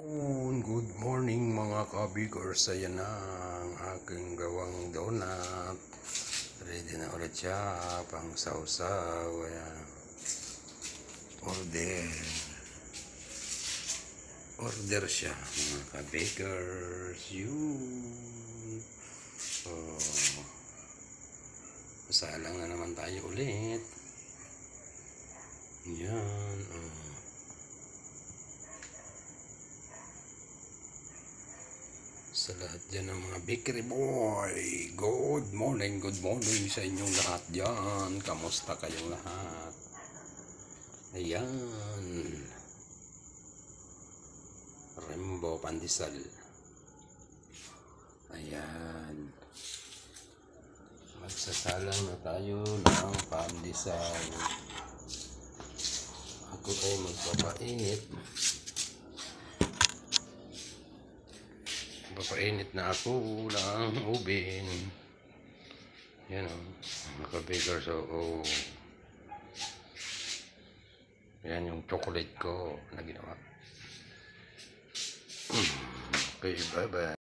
Good, morning mga kabigors. Ayan na ang aking gawang donut. Ready na ulit siya pang sausaw. Ayan. Order. Order siya mga kabigors. Yun. Oh. Masalang na naman tayo ulit. Yan. Sa lahat dyan ng mga bakery boy. Good morning, good morning sa inyong lahat dyan. Kamusta kayong lahat? Ayan. Rembo Pandesal. Ayan. Magsasalang na tayo ng pandesal. Ako ay magpapainit. Papainit na ako ng ubin. Yan o. Naka-baker so oh. Yan yung chocolate ko na ginawa. Okay, bye-bye.